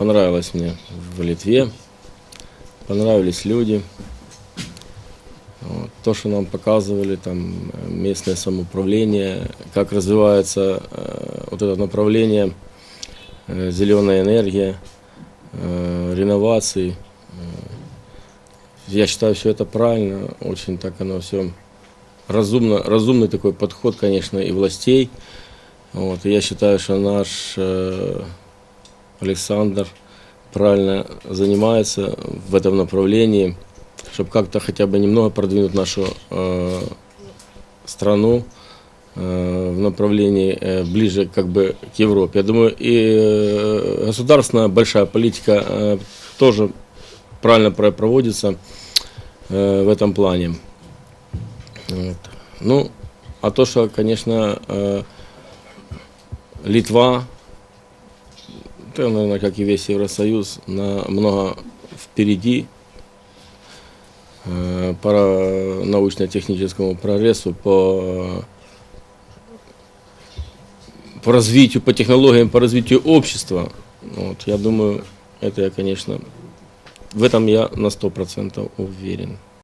понравилось мне в Литве, понравились люди. То, что нам показывали, там местное самоуправление, как развивается э, вот это направление, э, зеленая энергия, э, реновации. Э, я считаю, все это правильно, очень так оно все разумно, разумный такой подход, конечно, и властей. Вот, и я считаю, что наш э, Александр правильно занимается в этом направлении, чтобы как-то хотя бы немного продвинуть нашу э, страну э, в направлении э, ближе как бы к Европе. Я думаю, и э, государственная большая политика э, тоже правильно про- проводится э, в этом плане. Вот. Ну, а то, что, конечно, э, Литва, это, наверное, как и весь Евросоюз, намного впереди э, по научно-техническому прогрессу, по, по развитию, по технологиям, по развитию общества. Вот, я думаю, это я, конечно, в этом я на 100% уверен.